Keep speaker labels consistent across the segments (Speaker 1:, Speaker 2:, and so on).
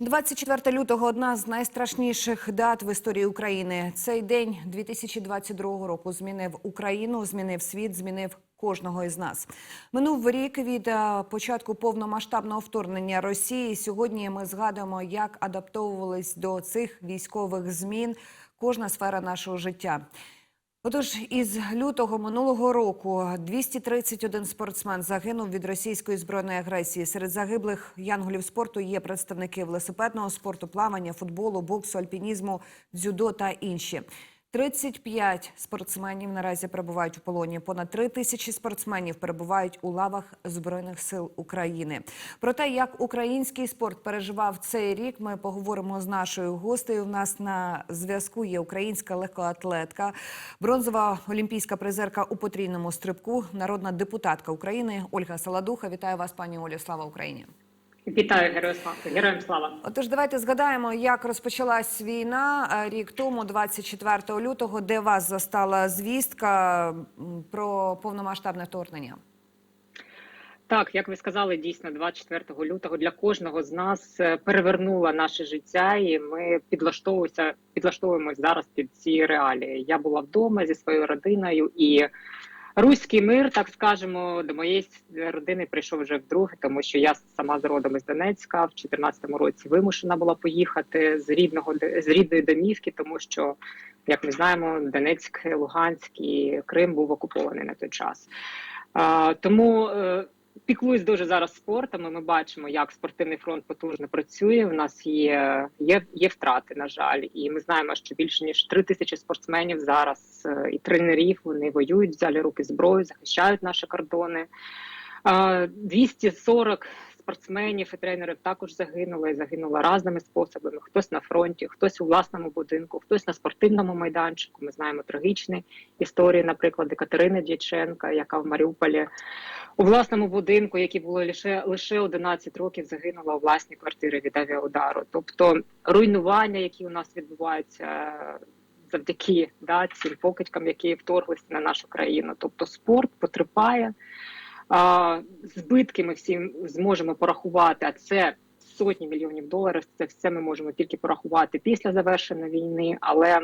Speaker 1: 24 лютого одна з найстрашніших дат в історії України. Цей день 2022 року змінив Україну, змінив світ, змінив кожного із нас. Минув рік від е, початку повномасштабного вторгнення Росії. Сьогодні ми згадуємо, як адаптовувались до цих військових змін кожна сфера нашого життя. Отож, із лютого минулого року 231 спортсмен загинув від російської збройної агресії. Серед загиблих янголів спорту є представники велосипедного спорту, плавання, футболу, боксу, альпінізму, дзюдо та інші. 35 спортсменів наразі перебувають у полоні. Понад 3 тисячі спортсменів перебувають у лавах збройних сил України. Про те, як український спорт переживав цей рік, ми поговоримо з нашою гостею. У нас на зв'язку є українська легкоатлетка, бронзова олімпійська призерка у потрійному стрибку, народна депутатка України Ольга Саладуха. Вітаю вас, пані Олі. Слава Україні!
Speaker 2: Вітаю героям слава героям слава.
Speaker 1: Отож, давайте згадаємо, як розпочалась війна е, рік тому, 24 лютого, де вас застала звістка про повномасштабне вторгнення.
Speaker 2: Так, як ви сказали, дійсно 24 лютого для кожного з нас е, перевернула наше життя, і ми підлаштовуємося, підлаштовуємось зараз під ці реалії. Я була вдома зі своєю родиною, і руський мир, так скажемо, до моєї родини прийшов вже вдруге, тому що я сама з родом із Донецька в 2014 році вимушена була поїхати з рідного з рідної домівки, тому що, як ми знаємо, Донецьк, Луганськ і Крим був окупований на той час. Тому е, піклуюсь дуже зараз спортом. і Ми бачимо, як спортивний фронт потужно працює. У нас є, є, є втрати, на жаль, і ми знаємо, що більше ніж три тисячі спортсменів зараз е, і тренерів вони воюють, взяли руки зброю, захищають наші кордони. А, 240 спортсменів і тренерів також загинули загинули разними способами. Хтось на фронті, хтось у власному будинку, хтось на спортивному майданчику. Ми знаємо трагічні історії, наприклад, Катерини Дяченка, яка в Маріуполі у власному будинку, який було лише лише 11 років, загинула у власній квартирі від авіаудару. Тобто руйнування, які у нас відбуваються. Завдяки да, цим покидькам, які вторглися на нашу країну, тобто спорт потерпає. Збитки ми всі зможемо порахувати, а це сотні мільйонів доларів. Це все ми можемо тільки порахувати після завершення війни. Але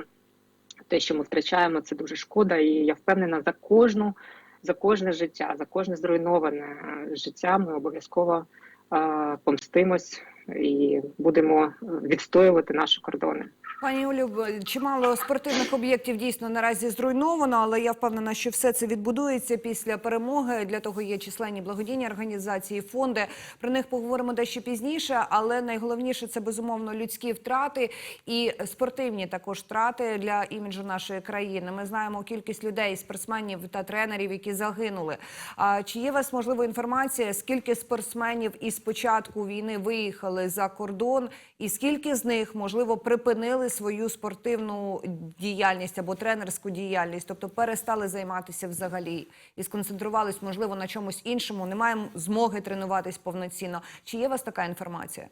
Speaker 2: те, що ми втрачаємо, це дуже шкода, і я впевнена за кожну, за кожне життя, за кожне зруйноване життя. Ми обов'язково а, помстимось і будемо відстоювати наші кордони.
Speaker 1: Пані Олю, чимало спортивних об'єктів дійсно наразі зруйновано, але я впевнена, що все це відбудується після перемоги. Для того є численні благодійні організації, фонди. Про них поговоримо дещо пізніше. Але найголовніше це безумовно людські втрати і спортивні також втрати для іміджу нашої країни. Ми знаємо кількість людей, спортсменів та тренерів, які загинули. А чи є у вас можливо інформація, скільки спортсменів із початку війни виїхали за кордон, і скільки з них можливо припинили свою спортивну діяльність або тренерську діяльність, тобто перестали займатися взагалі і сконцентрувались, можливо, на чомусь іншому, не маємо змоги тренуватись повноцінно. Чи є у вас така інформація?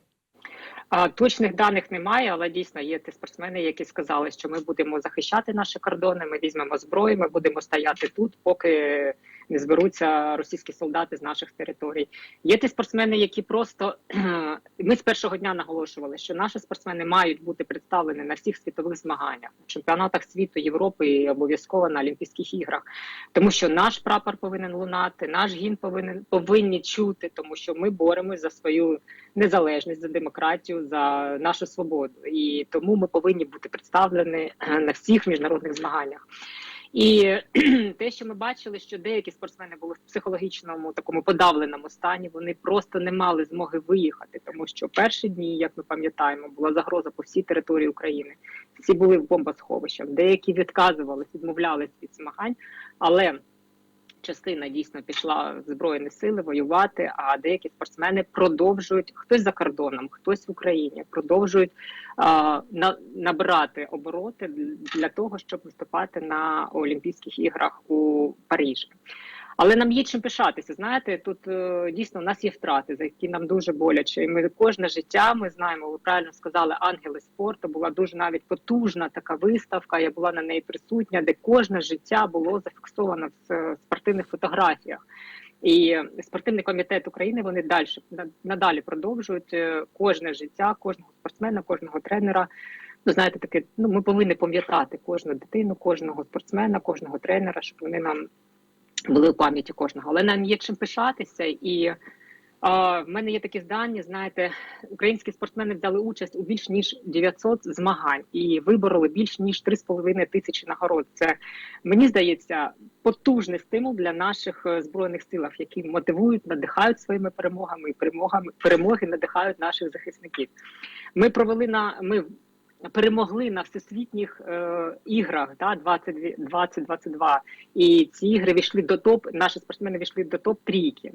Speaker 2: Точних даних немає, але дійсно є ті спортсмени, які сказали, що ми будемо захищати наші кордони. Ми візьмемо зброю, ми будемо стояти тут, поки не зберуться російські солдати з наших територій. Є ті спортсмени, які просто ми з першого дня наголошували, що наші спортсмени мають бути представлені на всіх світових змаганнях, чемпіонатах світу, Європи і обов'язково на Олімпійських іграх, тому що наш прапор повинен лунати, наш гімн повинен повинні чути, тому що ми боремось за свою незалежність, за демократію, за нашу свободу, і тому ми повинні бути представлені на всіх міжнародних змаганнях. І те, що ми бачили, що деякі спортсмени були в психологічному такому подавленому стані, вони просто не мали змоги виїхати, тому що перші дні, як ми пам'ятаємо, була загроза по всій території України. Всі були в бомбосховищах, деякі відказувалися, відмовлялись від змагань, але частина дійсно пішла в збройні сили воювати. А деякі спортсмени продовжують хтось за кордоном, хтось в Україні продовжують а, на, набирати обороти для того, щоб виступати на Олімпійських іграх у Парижі. Але нам є чим пишатися. Знаєте, тут е, дійсно у нас є втрати, за які нам дуже боляче. І ми кожне життя ми знаємо. Ви правильно сказали, ангели спорту була дуже навіть потужна така виставка. Я була на неї присутня, де кожне життя було зафіксовано в спортивних фотографіях. І спортивний комітет України вони далі надалі продовжують е, кожне життя, кожного спортсмена, кожного тренера. Ну, знаєте, таке, ну ми повинні пам'ятати кожну дитину, кожного спортсмена, кожного тренера, щоб вони нам були в пам'яті кожного. Але нам є чим пишатися, і а, в мене є такі здання. Знаєте, українські спортсмени взяли участь у більш ніж 900 змагань і вибороли більш ніж 3,5 тисячі нагород. Це мені здається потужний стимул для наших е, збройних сил, які мотивують, надихають своїми перемогами і перемогами перемоги надихають наших захисників. Ми провели на ми перемогли на всесвітніх е, іграх да, 2022. І ці ігри війшли до топ. Наші спортсмени війшли до топ трійки.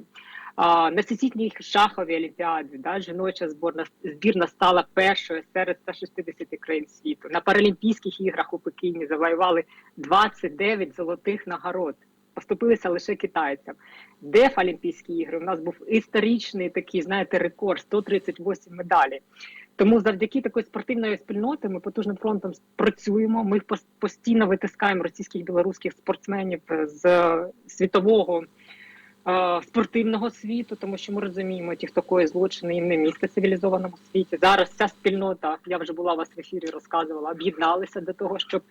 Speaker 2: А, на всесвітній шаховій олімпіаді да, жіноча зборна збірна стала першою серед 160 країн світу. На Паралімпійських іграх у Пекіні завоювали 29 золотих нагород. Поступилися лише китайцям. Деф Олімпійські ігри у нас був історичний такий, знаєте, рекорд 138 медалей. Тому завдяки такої спортивної спільноти ми потужним фронтом працюємо. Ми постійно витискаємо російських білоруських спортсменів з світового е, спортивного світу, тому що ми розуміємо, ті, хто коїть злочини, їм не місце в цивілізованому світі. Зараз ця спільнота, я вже була у вас в ефірі, розказувала, об'єдналися до того, щоб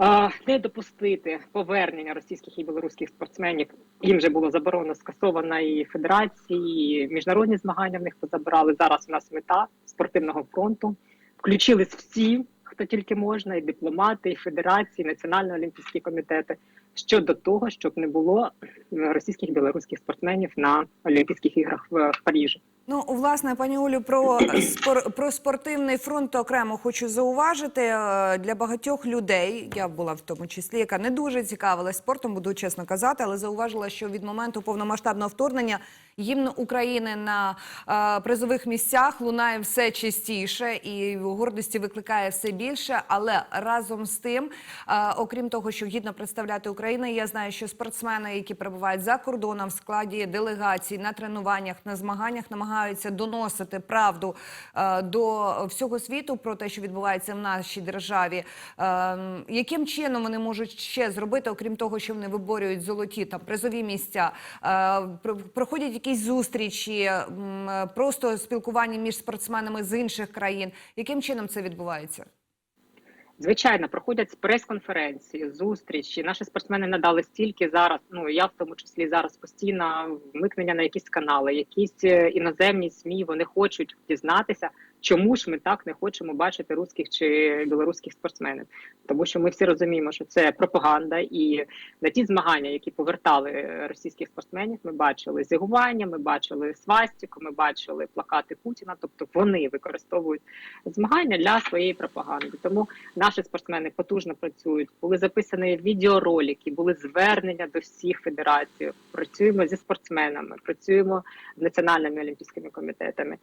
Speaker 2: е, не допустити повернення російських і білоруських спортсменів. Їм вже було заборонено скасовано і федерації, і міжнародні змагання в них позабирали. Зараз у нас мета спортивного фронту. Включились всі, хто тільки можна, і дипломати, і федерації, і національні олімпійські комітети щодо того, щоб не було російських білоруських спортсменів на Олімпійських іграх в Парижі.
Speaker 1: Ну, власне, пані Олю, про спор про спортивний фронт окремо хочу зауважити е, для багатьох людей. Я була в тому числі, яка не дуже цікавилась спортом, буду чесно казати, але зауважила, що від моменту повномасштабного вторгнення гімн України на е, призових місцях лунає все частіше і гордості викликає все більше. Але разом з тим, е, окрім того, що гідно представляти Україну, я знаю, що спортсмени, які перебувають за кордоном в складі делегацій на тренуваннях, на змаганнях, намагаються доносити правду е, до всього світу про те, що відбувається в нашій державі. Е, яким чином вони можуть ще зробити, окрім того, що вони виборюють золоті там призові місця, е, проходять якісь зустрічі, просто спілкування між спортсменами з інших країн. Яким чином це відбувається?
Speaker 2: Звичайно, проходять прес-конференції, зустрічі. Наші спортсмени надали стільки зараз. Ну я в тому числі зараз постійно вмикнення на якісь канали, якісь е, іноземні СМІ. Вони хочуть дізнатися, чому ж ми так не хочемо бачити русських чи білоруських спортсменів. Тому що ми всі розуміємо, що це пропаганда, і на ті змагання, які повертали російських спортсменів, ми бачили зігування, ми бачили свастику, ми бачили плакати Путіна. Тобто вони використовують змагання для своєї пропаганди. Тому наші спортсмени потужно працюють. Були записані відеоролики, були звернення до всіх федерацій. Працюємо зі спортсменами, працюємо з національними олімпійськими комітетами.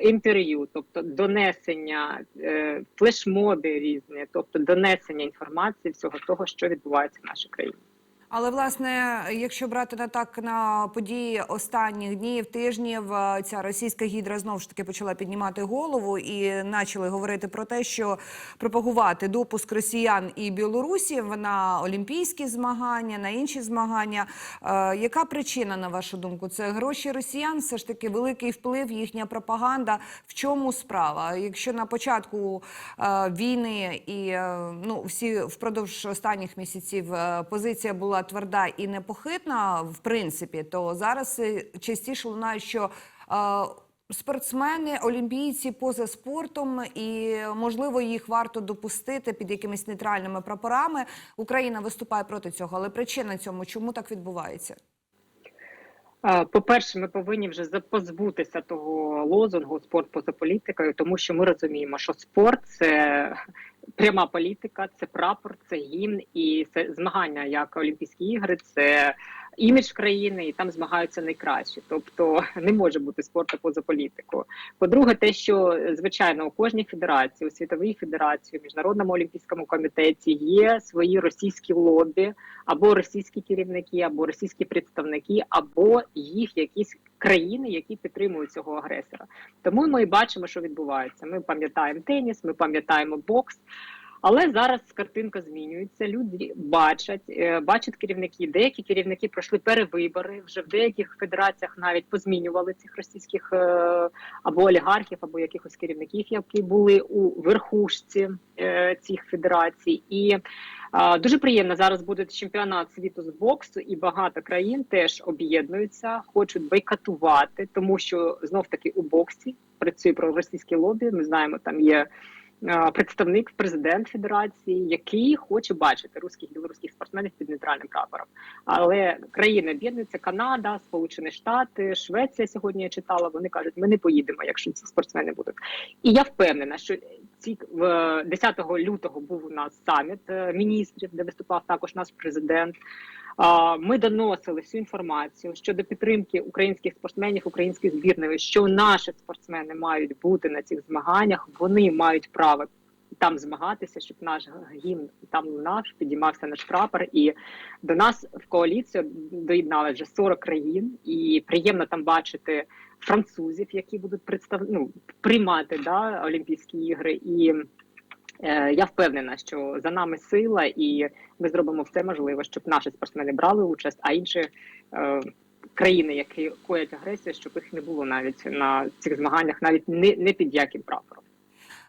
Speaker 2: Інтерв'ю, тобто донесення, е, флешмоби різні, тобто донесення інформації всього того, що відбувається в нашій країні.
Speaker 1: Але власне, якщо брати на так на події останніх днів, тижнів, е, ця російська гідра знову ж таки почала піднімати голову і почали говорити про те, що пропагувати допуск росіян і білорусів на олімпійські змагання, на інші змагання. Е, яка причина, на вашу думку? Це гроші росіян, все ж таки великий вплив, їхня пропаганда. В чому справа? Якщо на початку е, війни і е, ну всі впродовж останніх місяців е, позиція була тверда і непохитна, в принципі, то зараз е, частіше лунає, що е, спортсмени, олімпійці поза спортом, і можливо їх варто допустити під якимись нейтральними прапорами. Україна виступає проти цього, але причина цьому, чому так відбувається?
Speaker 2: Е, По-перше, ми повинні вже позбутися того лозунгу спорт поза політикою, тому що ми розуміємо, що спорт це пряма політика, це прапор, це гімн і це змагання як Олімпійські ігри, це імідж країни, і там змагаються найкращі. Тобто не може бути спорту поза політикою. По-друге, те, що звичайно у кожній федерації, у світовій федерації, у міжнародному олімпійському комітеті є свої російські лобі, або російські керівники, або російські представники, або їх якісь країни, які підтримують цього агресора. Тому ми бачимо, що відбувається. Ми пам'ятаємо теніс, ми пам'ятаємо бокс. Але зараз картинка змінюється. Люди бачать, е, бачать керівники. Деякі керівники пройшли перевибори. Вже в деяких федераціях навіть позмінювали цих російських е, або олігархів, або якихось керівників, які були у верхушці е, цих федерацій. І дуже приємно зараз буде чемпіонат світу з боксу, і багато країн теж об'єднуються, хочуть бойкотувати, тому що знов таки у боксі працює проросійське лобі. Ми знаємо, там є представник, президент федерації, який хоче бачити русських і білоруських спортсменів під нейтральним прапором. Але країни об'єднуються, Канада, Сполучені Штати, Швеція сьогодні я читала. Вони кажуть, ми не поїдемо, якщо ці спортсмени будуть. І я впевнена, що ці в 10 лютого був у нас саміт е, міністрів, де виступав також наш президент. Ми доносили всю інформацію щодо підтримки українських спортсменів, української збірної, що наші спортсмени мають бути на цих змаганнях. Вони мають право там змагатися, щоб наш гімн там лунав, підіймався наш прапор. І до нас в коаліцію доєднали вже 40 країн, і приємно там бачити французів, які будуть представ... ну, приймати да, Олімпійські ігри. І е, я впевнена, що за нами сила, і ми зробимо все можливе, щоб наші спортсмени брали участь, а інші е, країни, які коять агресію, щоб їх не було навіть на цих змаганнях, навіть не, не під яким прапором.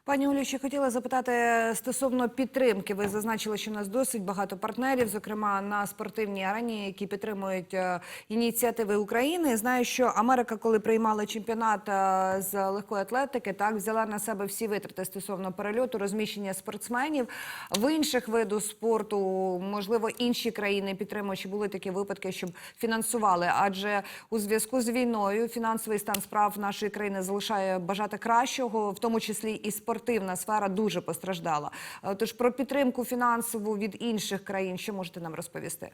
Speaker 1: Пані Олю, ще хотіла запитати стосовно підтримки. Ви зазначили, що у нас досить багато партнерів, зокрема на спортивній арені, які підтримують е, ініціативи України. Знаю, що Америка, коли приймала чемпіонат е, з легкої атлетики, так взяла на себе всі витрати стосовно перельоту, розміщення спортсменів в інших видах спорту. Можливо, інші країни підтримують, чи були такі випадки, щоб фінансували. Адже у зв'язку з війною фінансовий стан справ нашої країни залишає бажати кращого, в тому числі і спортивна сфера дуже постраждала. Е, Тож про підтримку фінансову від інших країн, що можете нам розповісти?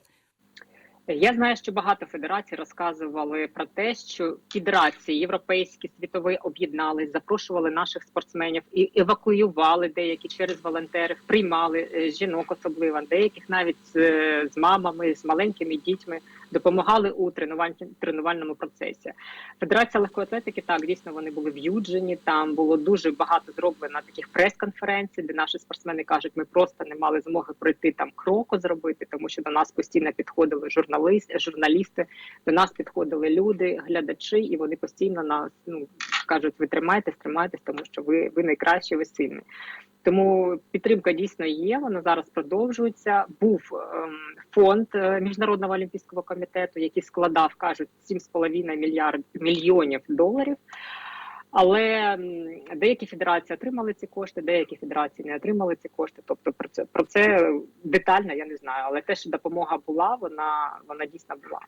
Speaker 2: Я знаю, що багато федерацій розказували про те, що федерації європейські світові об'єднались, запрошували наших спортсменів і евакуювали деякі через волонтерів, приймали е, жінок, особливо деяких навіть з, е, мамами, з маленькими дітьми допомагали у тренувальному процесі. Федерація легкої атлетики так дійсно вони були в Юджині. Там було дуже багато зроблено таких прес-конференцій, де наші спортсмени кажуть, ми просто не мали змоги пройти там кроку зробити, тому що до нас постійно підходили журналісти, журналісти, до нас підходили люди, глядачі, і вони постійно нас ну кажуть, ви тримайтесь, тримайтесь, тому що ви, ви найкращі, ви сильні. Тому підтримка дійсно є. Вона зараз продовжується. Був ем, фонд е, міжнародного олімпійського комітету, який складав, кажуть, 7,5 мільярд мільйонів доларів. Але деякі федерації отримали ці кошти, деякі федерації не отримали ці кошти. Тобто про це про це детально я не знаю. Але те, що допомога була, вона вона дійсно була.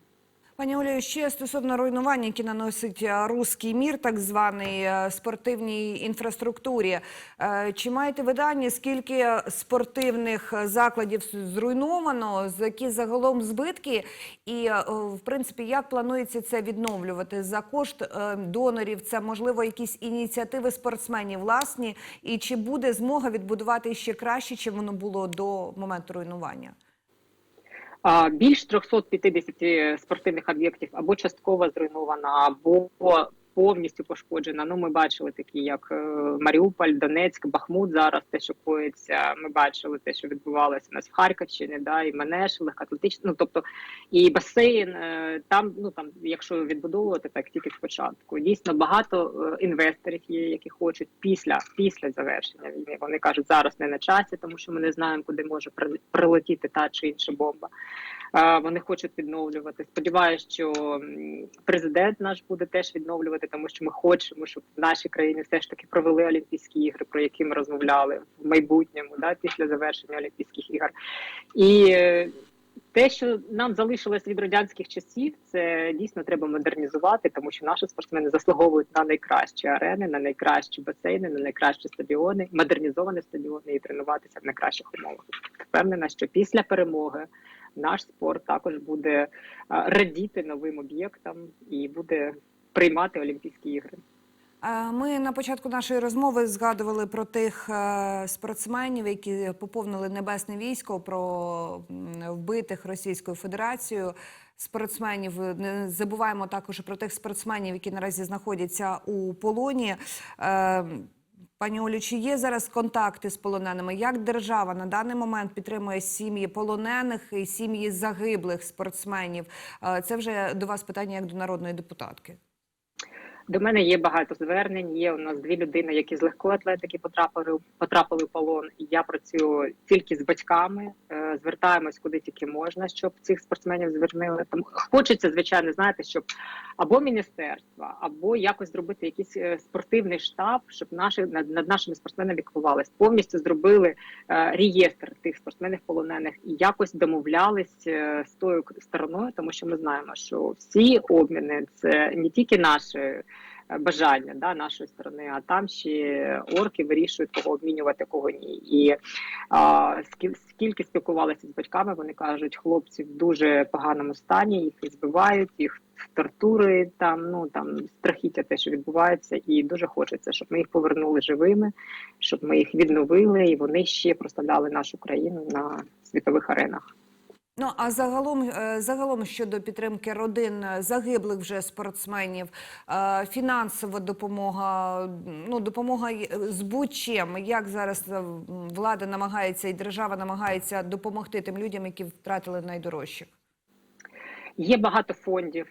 Speaker 1: Пані Олею, ще стосовно руйнувань, які наносить е, руський мір, так званий е, спортивній інфраструктурі. Е, Чи маєте ви дані, скільки спортивних закладів зруйновано, які загалом збитки, і в принципі як планується це відновлювати за кошт донорів? Це можливо якісь ініціативи спортсменів власні, і чи буде змога відбудувати ще краще, чим воно було до моменту руйнування?
Speaker 2: Більш 350 спортивних об'єктів або частково зруйнована, або повністю пошкоджена. Ну, ми бачили такі, як е, Маріуполь, Донецьк, Бахмут. Зараз те, що коїться. Ми бачили те, що відбувалося у нас в Харківщині, да, і Менеш, легкоатлетичний, ну тобто і басейн. е, Там, ну там, якщо відбудовувати, так тільки спочатку. Дійсно багато е, інвесторів є, які хочуть після після завершення війни. Вони кажуть, зараз не на часі, тому що ми не знаємо, куди може прилетіти та чи інша бомба. Вони хочуть відновлювати. Сподіваюся, що президент наш буде теж відновлювати, тому що ми хочемо, щоб в нашій країні все ж таки провели Олімпійські ігри, про які ми розмовляли в майбутньому, да, після завершення Олімпійських ігор. І е, те, що нам залишилось від радянських часів, це дійсно треба модернізувати, тому що наші спортсмени заслуговують на найкращі арени, на найкращі басейни, на найкращі стадіони, модернізовані стадіони і тренуватися в найкращих умовах. Впевнена, що після перемоги наш спорт також буде радіти новим об'єктам і буде приймати Олімпійські ігри.
Speaker 1: Ми на початку нашої розмови згадували про тих е, спортсменів, які поповнили небесне військо, про вбитих Російською Федерацією. Спортсменів не забуваємо також про тих спортсменів, які наразі знаходяться у полоні. Е, Пані Олю, чи є зараз контакти з полоненими? Як держава на даний момент підтримує сім'ї полонених і сім'ї загиблих спортсменів? Е, Це вже до вас питання як до народної депутатки.
Speaker 2: До мене є багато звернень. Є у нас дві людини, які з легкої атлетики потрапили потрапили в полон. Я працюю тільки з батьками, е, звертаємось куди тільки можна, щоб цих спортсменів звернили. Тому хочеться, звичайно, знаєте, щоб або міністерство, або якось зробити якийсь е, спортивний штаб, щоб наші над, над нашими спортсменами піклувались. Повністю зробили е, реєстр тих спортсменів полонених і якось домовлялись з тою стороною, тому що ми знаємо, що всі обміни це не тільки наші бажання да, нашої сторони, а там ще орки вирішують, кого обмінювати, кого ні. І а, скільки спілкувалися з батьками, вони кажуть, хлопці в дуже поганому стані, їх збивають, їх тортури, там ну там страхіття, те, що відбувається, і дуже хочеться, щоб ми їх повернули живими, щоб ми їх відновили, і вони ще прославляли нашу країну на світових аренах.
Speaker 1: Ну а загалом, е, загалом щодо підтримки родин е, загиблих вже спортсменів, е, фінансова допомога, ну допомога з будь-чим. Як зараз влада намагається і держава намагається допомогти тим людям, які втратили найдорожчих?
Speaker 2: Є багато фондів.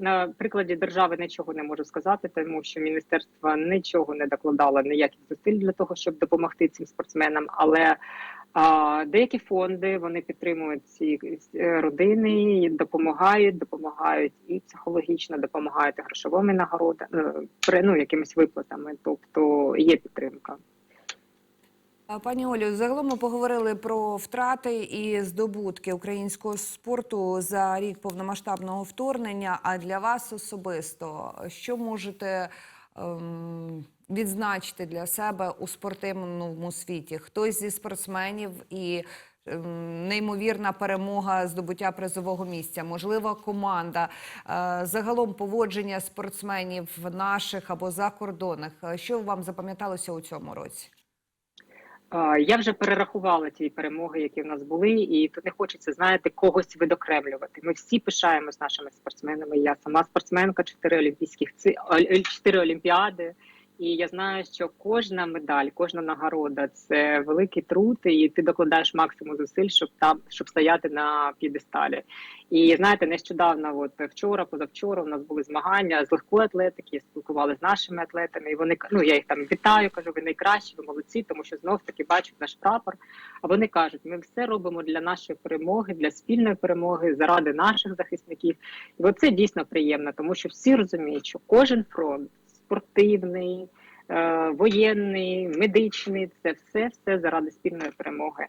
Speaker 2: На прикладі держави нічого не можу сказати, тому що міністерство нічого не докладало ніяких зусиль для того, щоб допомогти цим спортсменам. Але а, деякі фонди вони підтримують ці е, родини, допомагають, допомагають і психологічно, допомагають і грошовими нагородами, при ну якимись виплатами. Тобто є підтримка.
Speaker 1: Пані Олю, загалом ми поговорили про втрати і здобутки українського спорту за рік повномасштабного вторгнення. А для вас особисто що можете ем, відзначити для себе у спортивному світі? Хтось зі спортсменів і ем, неймовірна перемога здобуття призового місця, можливо, команда, е, загалом поводження спортсменів наших або закордонних. Е, Що вам запам'яталося у цьому році?
Speaker 2: Я вже перерахувала ті перемоги, які в нас були, і тут не хочеться, знаєте, когось видокремлювати. Ми всі пишаємось нашими спортсменами. Я сама спортсменка, чотири олімпійських чотири олімпіади. І я знаю, що кожна медаль, кожна нагорода це великий труд, і ти докладаєш максимум зусиль, щоб там щоб стояти на п'єдесталі. І знаєте, нещодавно, от вчора, позавчора, у нас були змагання з легкої атлетики. Я з нашими атлетами, і вони ну я їх там вітаю, кажу, ви найкращі, ви молодці, тому що знов таки бачать наш прапор. А вони кажуть, ми все робимо для нашої перемоги, для спільної перемоги, заради наших захисників. І оце дійсно приємно, тому що всі розуміють, що кожен фронт спортивний, е, воєнний, медичний це все все заради спільної перемоги.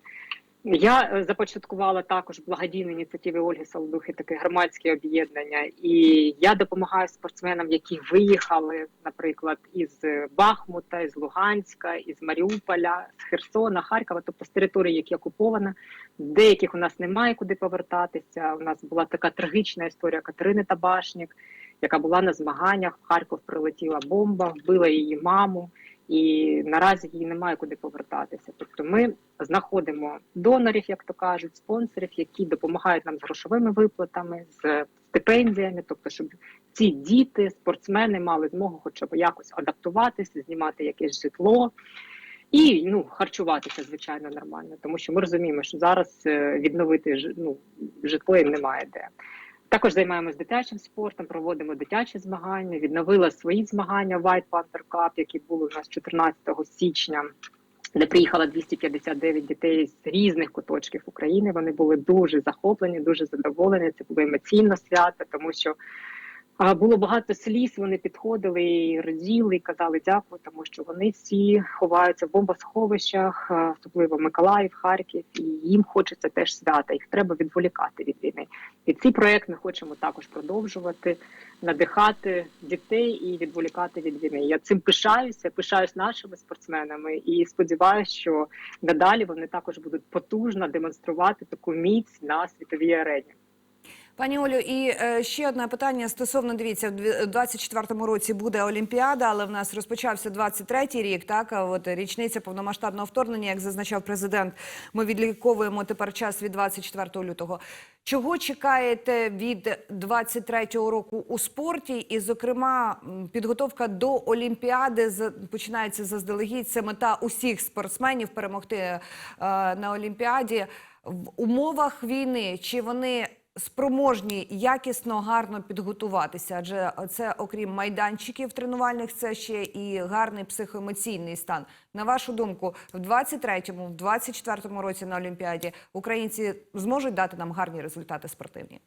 Speaker 2: Я е, започаткувала також благодійні ініціативи Ольги Солодухи, таке громадське об'єднання, і я допомагаю спортсменам, які виїхали, наприклад, із Бахмута, із Луганська, із Маріуполя, з Херсона, Харкова, тобто з території, які окупована. Деяких у нас немає куди повертатися. У нас була така трагічна історія Катерини Табашнік, яка була на змаганнях. В Харків прилетіла бомба, вбила її маму. І наразі їй немає куди повертатися. Тобто, ми знаходимо донорів, як то кажуть, спонсорів, які допомагають нам з грошовими виплатами, з стипендіями, тобто, щоб ці діти, спортсмени мали змогу, хоча б якось адаптуватися, знімати якесь житло. І ну харчуватися звичайно нормально, тому що ми розуміємо, що зараз е, відновити ну, житло їм немає де. Також займаємось дитячим спортом, проводимо дитячі змагання. Відновила свої змагання White Panther Cup, які були у нас 14 січня, де приїхало 259 дітей з різних куточків України. Вони були дуже захоплені, дуже задоволені. Це було емоційне свято, тому що а, було багато сліз. Вони підходили і раділи, і казали дякую, тому що вони всі ховаються в бомбосховищах, особливо Миколаїв, Харків, і їм хочеться теж свята. Їх треба відволікати від війни. І цей проект ми хочемо також продовжувати, надихати дітей і відволікати від війни. Я цим пишаюся, пишаюсь нашими спортсменами і сподіваюся, що надалі вони також будуть потужно демонструвати таку міць на світовій арені.
Speaker 1: Пані Олю, і е, ще одне питання стосовно дивіться, в дві- 24-му році буде Олімпіада, але в нас розпочався 23-й рік. Так, от річниця повномасштабного вторгнення, як зазначав президент, ми відліковуємо тепер час від 24 лютого. Чого чекаєте від 23-го року у спорті? І, зокрема, підготовка до Олімпіади починається заздалегідь. Це мета усіх спортсменів перемогти е, на Олімпіаді в умовах війни. Чи вони спроможні якісно гарно підготуватися? Адже це, окрім майданчиків тренувальних, це ще і гарний психоемоційний стан. На вашу думку, в 23-му, в 24-му році на Олімпіаді українці зможуть дати нам гарні результати спортивні?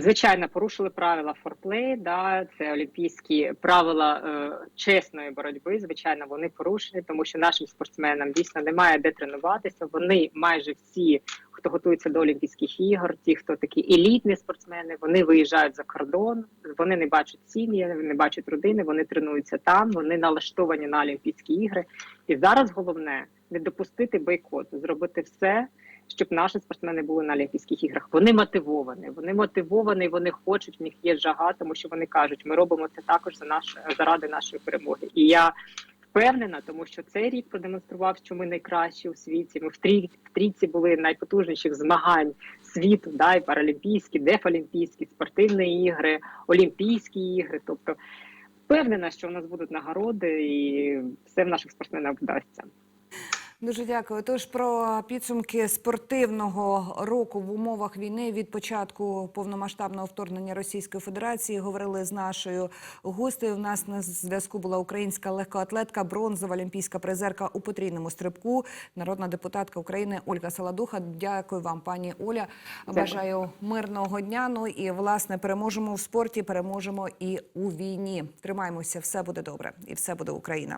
Speaker 2: Звичайно, порушили правила форплей, да, це олімпійські правила е, чесної боротьби. Звичайно, вони порушені, тому що нашим спортсменам дійсно немає де тренуватися. Вони майже всі, хто готується до Олімпійських ігор, ті, хто такі елітні спортсмени, вони виїжджають за кордон, вони не бачать сім'ї, не бачать родини, вони тренуються там, вони налаштовані на Олімпійські ігри. І зараз головне не допустити бойкоту, зробити все щоб наші спортсмени були на Олімпійських іграх. Вони мотивовані, вони мотивовані, вони хочуть, в них є жага, тому що вони кажуть, ми робимо це також за наш заради нашої перемоги. І я впевнена, тому що цей рік продемонстрував, що ми найкращі у світі. Ми в трій в трійці були найпотужніших змагань світу, да, і паралімпійські, дефолімпійські, спортивні ігри, олімпійські ігри. Тобто впевнена, що у нас будуть нагороди, і все в наших спортсменах вдасться.
Speaker 1: Дуже дякую. Тож про підсумки спортивного року в умовах війни від початку повномасштабного вторгнення Російської Федерації говорили з нашою гостею. У нас на зв'язку була українська легкоатлетка, бронзова олімпійська призерка у потрійному стрибку, народна депутатка України Ольга Саладуха. Дякую вам, пані Оля.
Speaker 2: Дякую.
Speaker 1: Бажаю мирного дня. Ну і власне переможемо в спорті, переможемо і у війні. Тримаємося, все буде добре, і все буде Україна.